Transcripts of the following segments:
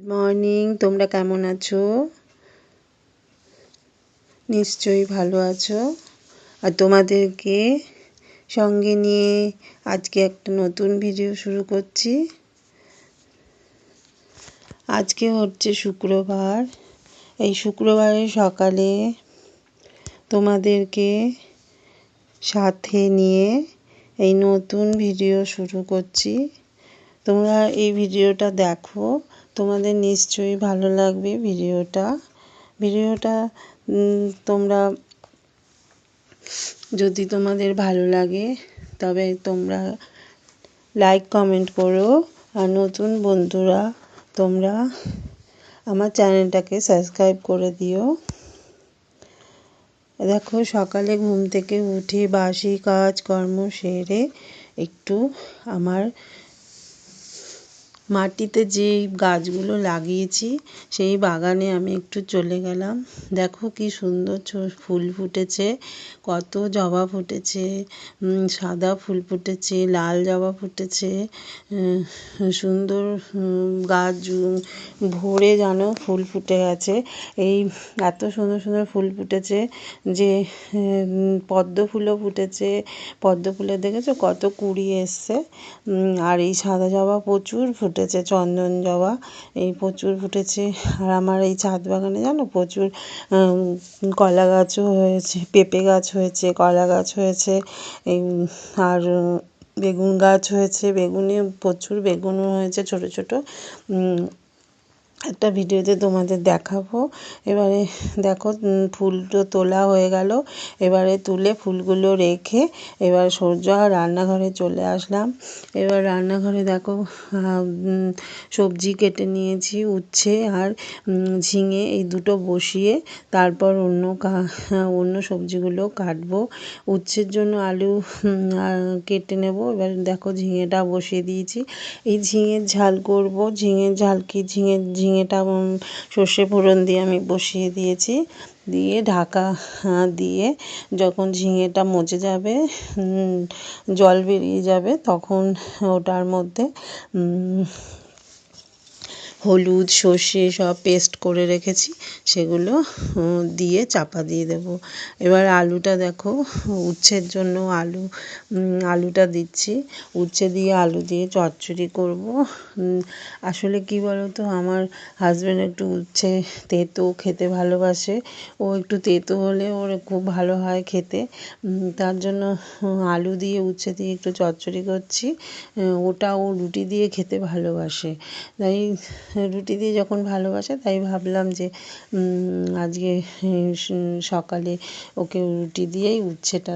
Morning, তোমরা কেমন আছো? নিশ্চয়ই ভালো আছো। আর তোমাদেরকে সঙ্গে নিয়ে আজকে একটা নতুন ভিডিও শুরু করছি। আজকে হচ্ছে শুক্রবার। এই শুক্রবারের সকালে তোমাদেরকে সাথে নিয়ে এই নতুন ভিডিও শুরু করছি। তোমরা এই ভিডিওটা দেখো। তোমাদের নিশ্চয়ই ভালো লাগবে ভিডিওটা। ভিডিওটা তোমরা যদি তোমাদের ভালো লাগে, তবে তোমরা লাইক কমেন্ট করো। আর নতুন বন্ধুরা, তোমরা আমার চ্যানেলটাকে সাবস্ক্রাইব করে দিও। দেখো, সকালে ঘুম থেকে উঠে বাসি কাজ কর্ম সেরে একটু আমার মাটিতে যে গাছগুলো লাগিয়েছি, সেই বাগানে আমি একটু চলে গেলাম। দেখো কি সুন্দর ফুল ফুটেছে, কত জবা ফুটেছে সাদা ফুল ফুটেছে, লাল জবা ফুটেছে সুন্দর গাছ ভরে যেন ফুল ফুটে গেছে। এই এত সুন্দর সুন্দর ফুল ফুটেছে যে পদ্ম ফুলও ফুটেছে। পদ্ম ফুলের দেখেছ কত কুড়ি এসছে। আর এই সাদা জবা প্রচুর ফুটে ফুটেছে, চন্দন জবা, এই প্রচুর ফুটেছে। আর আমার এই ছাদ বাগানে জানো প্রচুর কলা গাছও হয়েছে, পেঁপে গাছ হয়েছে, কলা গাছ হয়েছে, এই, আর, বেগুন গাছ হয়েছে, বেগুনে প্রচুর বেগুনও হয়েছে, ছোটো ছোট একটা ভিডিওতে তোমাদের দেখাবো। এবারে দেখো ফুল তো তোলা হয়ে গেল। এবারে তুলে ফুলগুলো রেখে এবার সোজা রান্নাঘরে চলে আসলাম। এবার রান্নাঘরে দেখো সবজি কেটে নিয়েছি, উচ্ছে আর ঝিঙে এই দুটো বসিয়ে তারপর অন্য অন্য সবজিগুলো কাটবো। উচ্ছের জন্য আলু কেটে নেব। এবার দেখো, ঝিঙেটা বসিয়ে দিয়েছি। এই ঝিঙের ঝাল করব। ঝিঙের ঝাল কি? ঝিঙের ঝিঙেটা সর্ষে ফোড়ন দিয়ে আমি বসিয়ে দিয়েছি। দিয়ে ঢাকা দিয়ে যখন ঝিঙেটা মজে যাবে জল বেরিয়ে যাবে, তখন ওটার মধ্যে হলুদ, সর্ষে সব পেস্ট করে রেখেছি, সেগুলো দিয়ে চাপা দিয়ে দেব। এবার আলুটা দেখো, উচ্ছের জন্য আলু আলুটা দিচ্ছি। উচ্ছে দিয়ে আলু দিয়ে চচ্চড়ি করব। আসলে কি বলো তো আমার হাজব্যান্ড একটু উচ্ছে তেতো খেতে ভালোবাসে। ও একটু তেতো হলে ওর খুব ভালো হয় খেতে। তার জন্য আলু দিয়ে, উচ্ছে দিয়ে একটু চচ্চড়ি করছি। ওটা ও রুটি দিয়ে খেতে ভালোবাসে। তাই রুটি দিয়ে যখন ভালোবাসে, তাই ভাবলাম যে আজকে সকালে ওকে রুটি দিয়েই উচ্ছেটা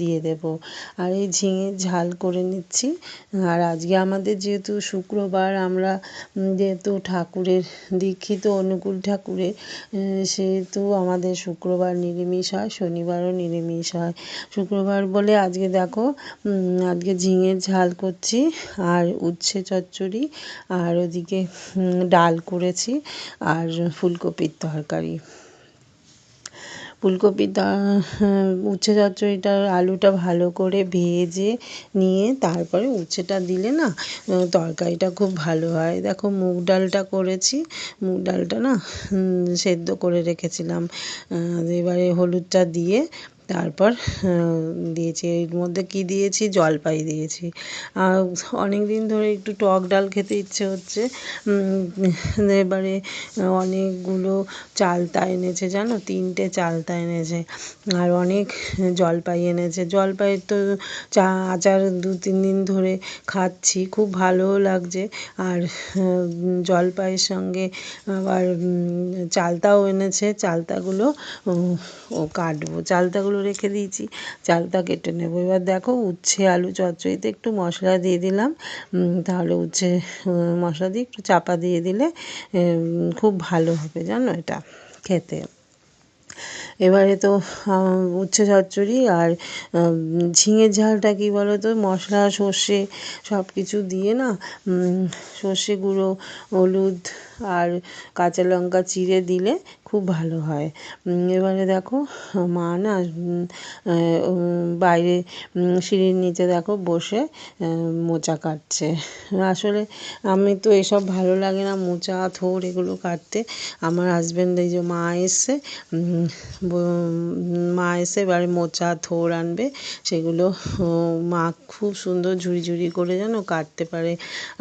দিয়ে দেব। আর এই ঝিঙে ঝাল করে নিচ্ছি। আর আজকে আমাদের যেহেতু শুক্রবার, আমরা যেহেতু ঠাকুরের দীক্ষিত অনুকূল ঠাকুরের সেহেতু আমাদের শুক্রবার নিরামিষ হয়, শনিবারও নিরামিষ হয়। শুক্রবার বলে আজকে দেখো আজকে ঝিঙের ঝাল করছি, আর উচ্ছে চচ্চড়ি, আর ওদিকে ডাল করেছি আর ফুলকপির তরকারি। ফুলকপির উচ্ছে চচ্চড়িটা, আলুটা ভালো করে ভেজে নিয়ে তারপরে উচ্ছেটা দিলে না তরকারিটা খুব ভালো হয়। দেখো মুগ ডালটা করেছি, মুগ ডালটা না সেদ্ধ করে রেখেছিলাম। এবারে হলুদটা দিয়ে তারপর দিয়েছি। এর মধ্যে কি দিয়েছি? জলপাই দিয়েছি। অনেক দিন ধরে একটু টক ডাল খেতে ইচ্ছে হচ্ছে। এবারে অনেকগুলো চালতা এনেছে, জানো? তিনটে চালতা এনেছে। আর অনেক জলপাই এনেছে। জলপাইয়ের তো চা, আচার দু তিন দিন ধরে খাচ্ছি। খুব ভালোও লাগছে। আর জলপাইয়ের সঙ্গে আবার চালতাও এনেছে। চালতাগুলো ও কাটবো। চালতাগুলো রেখে দিয়েছি। চালতা কেটে নেব। এবার দেখো উচ্ছে, আলু, চচ্চড়িতে একটু মশলা দিয়ে দিলাম। তাহলে উচ্ছে মশলা দিয়ে একটু চাপা দিয়ে দিলে খুব ভালো হবে জানো এটা খেতে। এবারে তো উচ্ছে, চচ্চড়ি আর ঝিঙের ঝালটা কী বলো তো মশলা, সর্ষে সব কিছু দিয়ে না সর্ষে গুঁড়ো, হলুদ আর কাঁচা লঙ্কা চিড়ে দিলে খুব ভালো হয়। এবারে দেখো, মা না বাইরে সিঁড়ির নিচে দেখো বসে মোচা কাটছে। আসলে আমি তো এসব ভালো লাগে না, মোচা, থোর এগুলো কাটতে। আমার হাজব্যান্ড এই যে মা এসছে মা এসে এবারে মোচা, থোর আনবে। সেগুলো মা খুব সুন্দর ঝুড়ি ঝুড়ি করে যেন কাটতে পারে।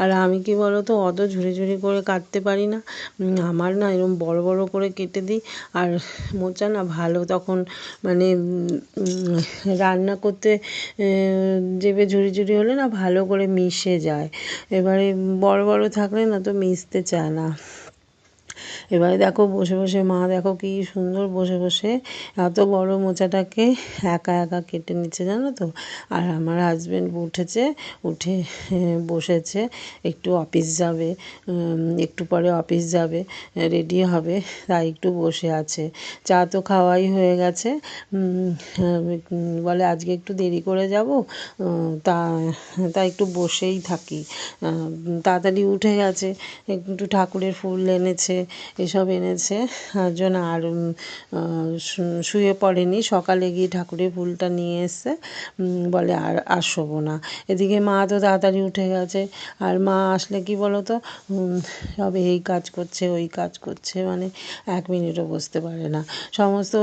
আর আমি কি বলো তো অত ঝুড়ি ঝুড়ি করে কাটতে পারি না। আমার না এরকম বড় বড় করে কেটে দিই। আর মোচা না ভালো তখন মানে রান্না করতে যেবে ঝুড়ি ঝুড়ি হলে না ভালো করে মিশে যায়। এবারে বড় বড় থাকলে না তো মিশতে চায় না। এবারে দেখো বসে বসে, মা দেখো কি সুন্দর বসে বসে এত বড় মোচাটাকে একা একা কেটে নিচ্ছে, জানো তো? আর আমার হাজব্যান্ড উঠেছে, উঠে বসেছে, একটু অফিস যাবে একটু পরে অফিস যাবে রেডি হবে, তাই একটু বসে আছে। চা তো খাওয়াই হয়ে গেছে বলে আজকে একটু দেরি করে যাব তা তা একটু বসেই থাকি। তাড়াতাড়ি উঠে গেছে, একটু ঠাকুরের ফুল এনেছে এসব এনেছে। জন্য আর শুয়ে পড়েনি। সকালে গিয়ে ঠাকুরের ফুলটা নিয়ে এসছে। বলে, আর আর শোবো না। এদিকে মা তো তাড়াতাড়ি উঠে গেছে। আর মা আসলে কি বলো তো সব এই কাজ করছে, ওই কাজ করছে। মানে এক মিনিটও বসতে পারে না। সমস্ত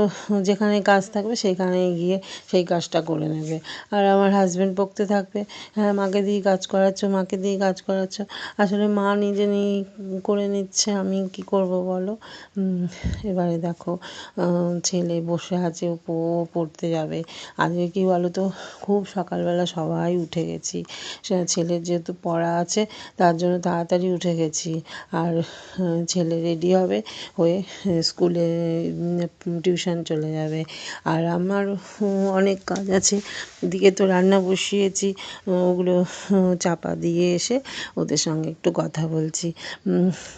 যেখানে কাজ থাকবে সেখানে গিয়ে সেই কাজটা করে নেবে। আর আমার হাজব্যান্ড বকতে থাকবে হ্যাঁ মাকে দিয়ে কাজ করাচ্ছ, মাকে দিয়ে কাজ করাচ্ছ। আসলে মা নিজে নিয়েই করে নিচ্ছে। আমি কি করব বলো? এবারে দেখো ছেলে বসে আছে, ও পড়তে যাবে। আজকে কি বলো তো খুব সকালবেলা সবাই উঠে গেছি। ছেলের যেহেতু পড়া আছে, তার জন্য তাড়াতাড়ি উঠে গেছি। আর ছেলে রেডি হবে হয়ে স্কুলে টিউশন চলে যাবে। আর আমার অনেক কাজ আছে। এদিকে তো রান্না বসিয়েছি ওগুলো চাপা দিয়ে এসে ওদের সঙ্গে একটু কথা বলছি।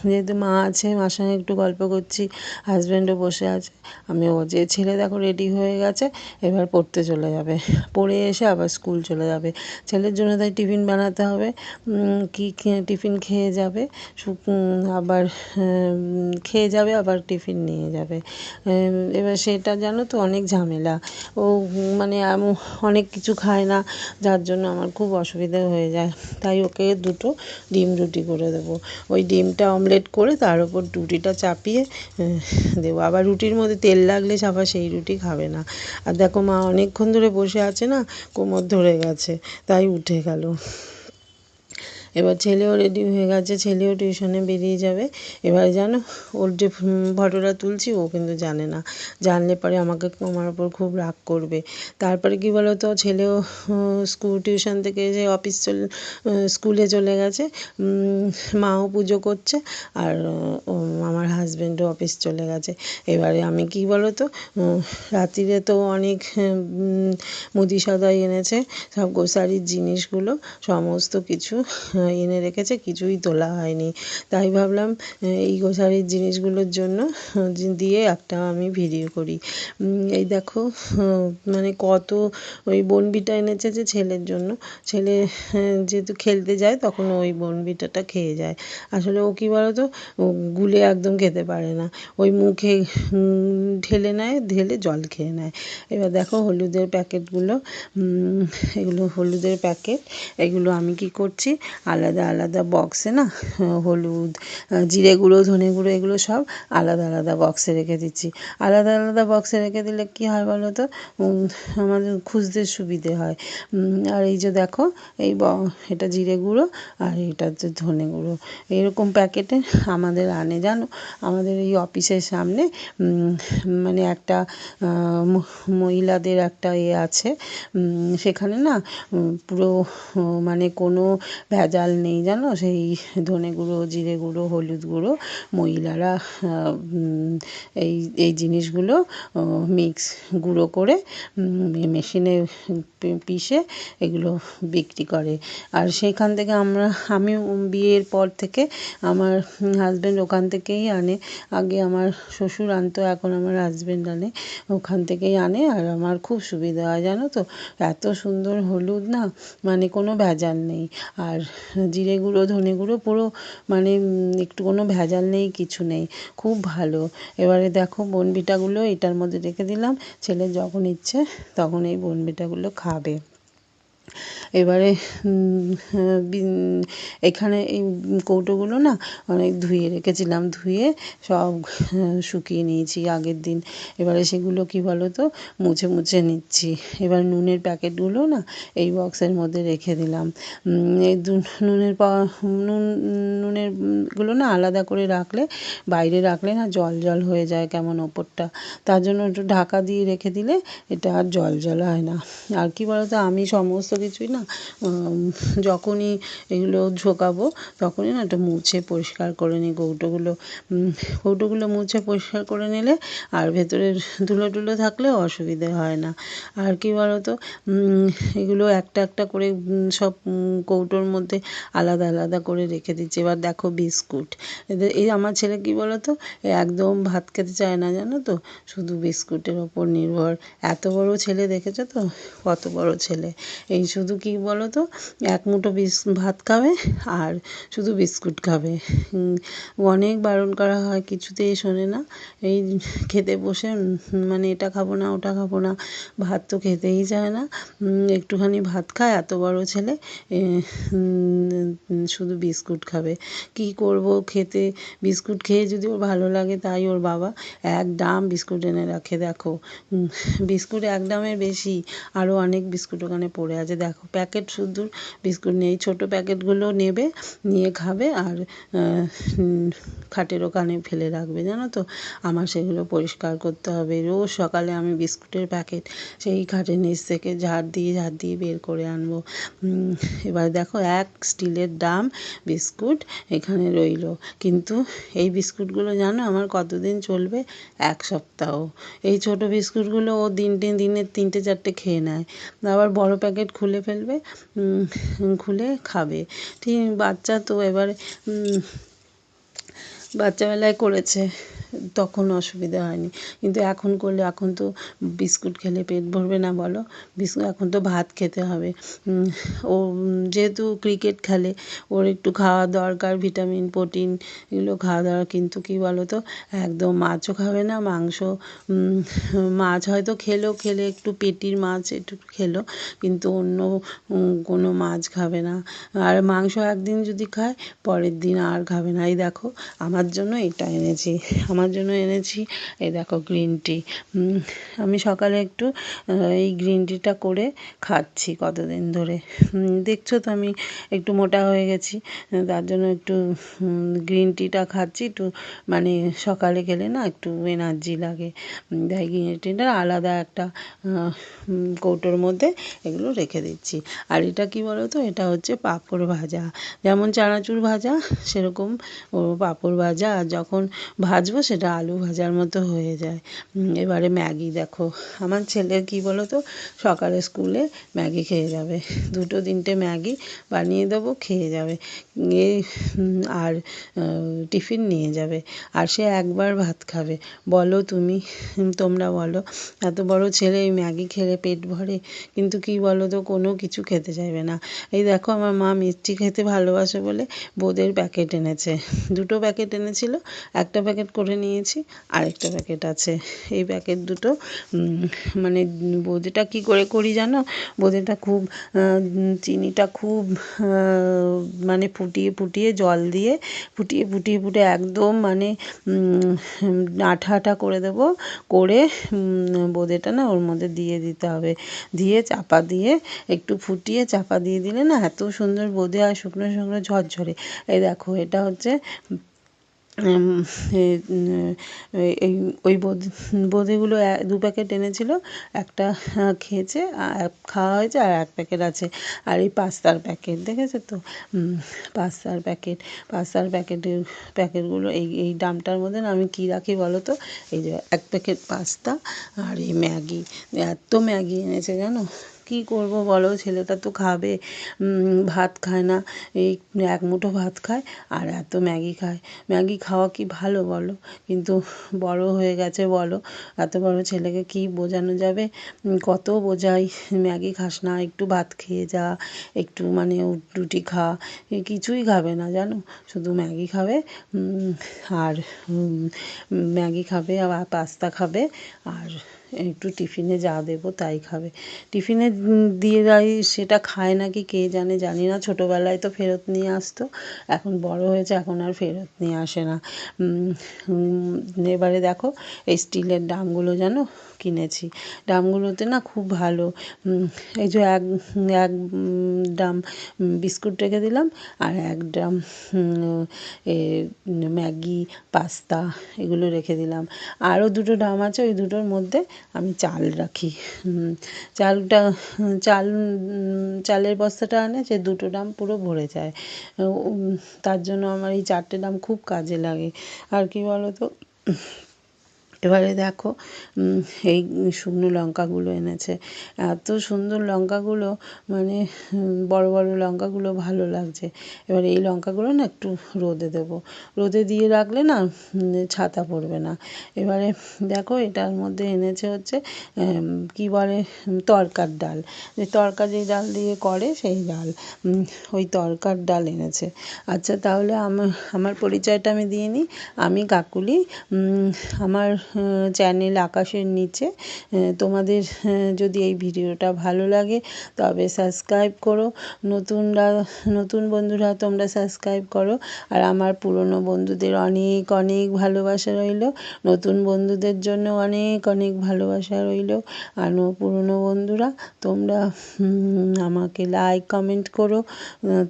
যেহেতু মা আছে মার সঙ্গে একটু গল্প করছি। হাজব্যান্ডও বসে আছে। আমি ও যে ছেলে দেখো রেডি হয়ে গেছে, এবার পড়তে চলে যাবে। পড়ে এসে আবার স্কুল চলে যাবে। ছেলের জন্য তাই টিফিন বানাতে হবে। কী টিফিন খেয়ে যাবে? আবার খেয়ে যাবে, আবার টিফিন নিয়ে যাবে। এবার সেটা জানো তো অনেক ঝামেলা। ও মানে অনেক কিছু খায় না, যার জন্য আমার খুব অসুবিধা হয়ে যায়। তাই ওকে দুটো ডিম রুটি করে দেবো। ওই ডিমটা অমলেট করে তার উপর রুটিটা চাপিয়ে দেবো। আবার রুটির মধ্যে তেল লাগলে আবার সেই রুটি খাবে না। আর দেখো মা অনেকক্ষণ ধরে বসে আছে না, কোমর ধরে গেছে, তাই উঠে গেল। এবার ছেলেও রেডি হয়ে গেছে, ছেলেও টিউশনে বেরিয়ে যাবে। এবার জানো, ওর যে ফটোটা তুলছি, ও কিন্তু জানে না। জানলে পরে আমাকে আমার ওপর খুব রাগ করবে। তারপরে কি বলো তো ছেলেও স্কুল টিউশন থেকে যে অফিস স্কুলে চলে গেছে। মাও পুজো করছে, আর আমার হাজব্যান্ডও অফিস চলে গেছে। এবারে আমি কি বলো তো রাত্রিরে তো অনেক মুদি সদাই এনেছে, সব গোসারির জিনিসগুলো, সমস্ত কিছু এনে রেখেছে, কিছুই তোলা হয়নি। তাই ভাবলাম, এই গোসারির জিনিসগুলোর জন্য দিয়ে একটা আমি ভিডিও করি। এই দেখো মানে কত ওই বনবিটা এনেছে যে ছেলের জন্য। ছেলে যেহেতু খেলতে যায়, তখন ওই বনবিটাটা খেয়ে যায়। আসলে ও কী বলো তো গুলে একদম খেতে পারে না। ওই মুখে ঢেলে নেয়, ঢেলে জল খেয়ে নেয়। এবার দেখো হলুদের প্যাকেটগুলো এগুলো হলুদের প্যাকেট, এগুলো আমি কি করছি? আলাদা আলাদা বক্সে না, হলুদ জিরে গুঁড়ো, ধনে গুঁড়ো এগুলো সব আলাদা আলাদা বক্সে রেখে দিচ্ছি। আলাদা আলাদা বক্সে রেখে দিলে কী হয় বলো তো? আমাদের খুঁজতে সুবিধে হয়। আর এই যে দেখো, এই ব, এটা জিরে গুঁড়ো আর এটা হচ্ছে ধনে গুঁড়ো। এরকম প্যাকেটে আমাদের আনে, জানো? আমাদের এই অফিসের সামনে মানে একটা মহিলাদের একটা এ আছে। সেখানে না পুরো মানে কোনো ভেজাল নেই, জানো? সেই ধনে গুঁড়ো, জিরে গুঁড়ো, হলুদ গুঁড়ো, মহিলারা এই এই জিনিসগুলো মিক্স গুঁড়ো করে মেশিনে পিষে এগুলো বিক্রি করে। আর সেইখান থেকে আমরা, আমি বিয়ের পর থেকে আমার হাজব্যান্ড ওখান থেকেই আনে। আগে আমার শ্বশুর আনতো, এখন আমার হাজব্যান্ড আনে। ওখান থেকেই আনে, আর আমার খুব সুবিধা হয়, জানো তো? এত সুন্দর হলুদ না মানে কোনো ভেজাল নেই। আর জিরে গুঁড়ো, ধনে গুঁড়ো, পুরো মানে একটু কোনো ভেজাল নেই, কিছু নেই। খুব ভালো। এবারে দেখো বনভিটাগুলো এটার মধ্যে রেখে দিলাম। ছেলে যখন ইচ্ছে তখন এই বনভিটাগুলো খাবে। এবারে এখানে এই কৌটোগুলো না অনেক ধুয়ে রেখেছিলাম, ধুয়ে সব শুকিয়ে নিয়েছি আগের দিন। এবারে সেগুলো কি বলো তো মুছে মুছে নিচ্ছি। এবার নুনের প্যাকেটগুলো না এই বক্সের মধ্যে রেখে দিলাম। এই নুনের নুন, নুনেরগুলো না আলাদা করে রাখলে, বাইরে রাখলে না জল জল হয়ে যায় কেমন ওপরটা। তার জন্য একটু ঢাকা দিয়ে রেখে দিলে এটা আর জল জল হয় না। আর কি বলতো? আমি সমস্ত কিছুই না যখনই এগুলো ঝোঁকাবো, তখনই না একটু মুছে পরিষ্কার করে নিই কৌটোগুলো। কৌটোগুলো মুছে পরিষ্কার করে নিলে আর ভেতরে ধুলো টুলো থাকলেও অসুবিধে হয় না। আর কি বলতো এগুলো একটা একটা করে সব কৌটোর মধ্যে আলাদা আলাদা করে রেখে দিচ্ছি। এবার দেখো বিস্কুট। এদের, এই আমার ছেলে কি বলতো একদম ভাত খেতে চায় না, জানো তো? শুধু বিস্কুটের ওপর নির্ভর। এত বড় ছেলে দেখেছ তো? কত বড় ছেলে। এই শুধু কি বলো তো এক মুঠো বিস, ভাত খাবে আর শুধু বিস্কুট খাবে। অনেক বারণ করা হয়, কিছুতেই শোনে না। এই খেতে বসে মানে এটা খাব না, ওটা খাব না, ভাত তো খেতেই চায় না। একটুখানি ভাত খায়, এত বড় ছেলে শুধু বিস্কুট খাবে। কি করব? খেতে, বিস্কুট খেয়ে যদি ওর ভালো লাগে, তাই ওর বাবা এক ডাম বিস্কুট এনে রাখে, দেখো। বিস্কুট এক ডামের বেশি আরও অনেক বিস্কুট ওখানে পড়ে আছে। দেখো, প্যাকেট শুধু বিস্কুট নেই ছোটো প্যাকেটগুলো নেবে, নিয়ে খাবে আর খাটের ওখানে ফেলে রাখবে, জানো তো? আমার সেগুলো পরিষ্কার করতে হবে। রোজ সকালে আমি বিস্কুটের প্যাকেট সেই খাটের নিচ থেকে ঝাড় দিয়ে ঝাড় দিয়ে বের করে আনব। এবার দেখো, এক স্টিলের ডাম বিস্কুট এখানে রইল। কিন্তু এই বিস্কুটগুলো জানো, আমার কতদিন চলবে? এক সপ্তাহ। এই ছোট বিস্কুটগুলো ও দিনে তিনটে, চারটে খেয়ে নেয়। আবার বড় প্যাকেট খুলে ফেলবে খুলে খাবে। ঠিক বাচ্চা তো এবারে বাচ্চাবেলায় করেছে। তখন অসুবিধা হয়নি। কিন্তু এখন করলে, এখন তো বিস্কুট খেলে পেট ভরবে না বলো। বিস্কুট, এখন তো ভাত খেতে হবে। ও, যেহেতু ক্রিকেট খেলে, ওর একটু খাওয়া দরকার, ভিটামিন, প্রোটিন এগুলো খাওয়া দরকার। কিন্তু কী বলো তো, একদম মাছও খাবে না, মাংস মাছ হয়তো খেলো, খেলে একটু পেটির মাছ একটু খেলো, কিন্তু অন্য কোনো মাছ খাবে না। আর মাংস একদিন যদি খায়, পরের দিন আর খাবে না। এই দেখো, আমার জন্য এটা এনেছি। আমার জন্য এনেছি। এই দেখো গ্রিন টি আমি সকালে একটু এই গ্রিন টিটা করে খাচ্ছি কতদিন ধরে। দেখছ তো আমি একটু মোটা হয়ে গেছি, তার জন্য একটু গ্রিন টিটা খাচ্ছি, একটু মানে সকালে খেলে না একটু এনার্জি লাগে। তাই গ্রিন টিটা আলাদা একটা কৌটোর মধ্যে এগুলো রেখে দিচ্ছি। আর এটা কি বলো তো এটা হচ্ছে পাঁপড় ভাজা। যেমন চানাচুর ভাজা, সেরকম ও পাঁপড় ভাজা, আর যখন ভাজবো সেটা আলু ভাজার মতো হয়ে যায়। এবারে ম্যাগি দেখো। আমার ছেলের কি বলো তো সকালে স্কুলে ম্যাগি খেয়ে যাবে। দুটো তিনটে ম্যাগি বানিয়ে দেবো, খেয়ে যাবে। এই আর টিফিন নিয়ে যাবে। আর সে একবার ভাত খাবে। বলো তুমি তোমরা বলো। এত বড় ছেলে এই ম্যাগি খেলে পেট ভরে। কিন্তু কি বলো তো কোনো কিছু খেতে চাইবে না। এই দেখো আমার মা মিষ্টি খেতে ভালোবাসে বলে বোঁদের প্যাকেট এনেছে। দুটো প্যাকেট এনেছিল, একটা প্যাকেট করে নিয়েছি। আরেকটা প্যাকেট আছে। এই প্যাকেট দুটো মানে বোঁদেটা কী করে করি জানো? বোঁদেটা খুব চিনিটা খুব মানে ফুটিয়ে ফুটিয়ে জল দিয়ে, ফুটিয়ে ফুটিয়ে ফুটিয়ে একদম মানে আঠা আঠা করে দেবো। করে বোঁদেটা না ওর মধ্যে দিয়ে দিতে হবে। দিয়ে চাপা দিয়ে একটু ফুটিয়ে চাপা দিয়ে দিলে না এত সুন্দর বোঁদে আর শুকনো শুকনো ঝরঝরে। এই দেখো, এটা হচ্ছে এই, ওই বোঁদে, বোঁদেগুলো দু প্যাকেট এনেছিল, একটা খেয়েছে খাওয়া হয়েছে, আর এক প্যাকেট আছে, আর এই পাস্তার প্যাকেট, দেখেছ তো? পাস্তার প্যাকেট, পাস্তার প্যাকেটের প্যাকেটগুলো, এই এই ডামটার মধ্যে না আমি কী রাখি বলো তো? এই যে এক প্যাকেট পাস্তা, আর এই ম্যাগি, এত ম্যাগি এনেছে জানো? কী করব বলো? ছেলেটা তো খাবে। ভাত খায় না। এই এক মুঠো ভাত খায় আর এত ম্যাগি খায়। ম্যাগি খাওয়া কি ভালো বলো? কিন্তু বড় হয়ে গেছে বলো। এত বড় ছেলেকে কী বোঝানো যাবে? কত বোঝাই। ম্যাগি খাস না, একটু ভাত খেয়ে যা, একটু মানে রুটি খা। কিছুই খাবে না, জানো? শুধু ম্যাগি খাবে আর ম্যাগি খাবে, আবার পাস্তা খাবে, আর একটু টিফিনে যা দেবো তাই খাবে। টিফিনে দিয়ে যাই, সেটা খায় নাকি কে জানে, জানি না। ছোটোবেলায় তো ফেরত নিয়ে আসতো, এখন বড় হয়েছে, এখন আর ফেরত নিয়ে আসে না। এবারে দেখো, এই স্টিলের ড্রামগুলো জানো, কিনেছি। ড্রামগুলোতে না খুব ভালো এই যে এক এক ড্রাম বিস্কুট রেখে দিলাম, আর এক ড্রাম এ ম্যাগি, পাস্তা এগুলো রেখে দিলাম। আরও দুটো ড্রাম আছে, ওই দুটোর মধ্যে আমি চাল রাখি। চালটা, চাল, চালের বস্তাটা আনে সে দুটো ড্রাম পুরো ভরে যায়। তার জন্য আমার এই চারটে ড্রাম খুব কাজে লাগে। আর কী বলো তো এবারে দেখো এই শুকনো লঙ্কাগুলো এনেছে। এত সুন্দর লঙ্কাগুলো মানে বড় বড় লঙ্কাগুলো ভালো লাগছে। এবার এই লঙ্কাগুলো না একটু রোদে দেবো। রোদে দিয়ে রাখলে না ছাতা পড়বে না। এবারে দেখো, এটার মধ্যে এনেছে হচ্ছে কি বলে, তরকার ডাল। যে তরকার যে ডাল দিয়ে করে, সেই ডাল। ওই তরকার ডাল এনেছে। আচ্ছা তাহলে আমার আমার পরিচয়টা আমি দিয়ে নিই। আমি কাকুলি। আমার চ্যানেল আকাশের নিচে। তোমাদের যদি এই ভিডিওটা ভালো লাগে, তবে সাবস্ক্রাইব করো। নতুনরা, নতুন বন্ধুরা, তোমরা সাবস্ক্রাইব করো। আর আমার পুরনো বন্ধুদের অনেক অনেক ভালোবাসা রইল। নতুন বন্ধুদের জন্য অনেক অনেক ভালোবাসা রইল। আর পুরনো বন্ধুরা, তোমরা আমাকে লাইক কমেন্ট করো।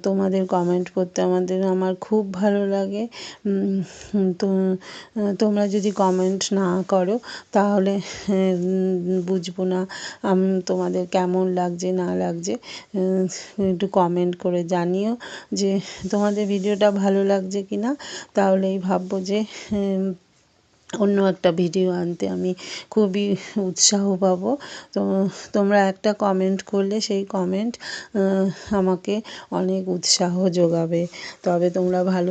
তোমাদের কমেন্ট করতে আমাদের, আমার খুব ভালো লাগে। তো তোমরা যদি কমেন্ট না করো, তাহলে বুঝব না তোমাদের কেমন লাগছে, না লাগছে একটু কমেন্ট করে জানিও যে তোমাদের ভিডিওটা ভালো লাগছে কি না তাহলেই ভাববো যে অন্য একটা ভিডিও আনতে আমি খুবই উৎসাহ পাবো। তো, তোমরা একটা কমেন্ট করলে সেই কমেন্ট আমাকে অনেক উৎসাহ যোগাবে। তবে তোমরা ভালো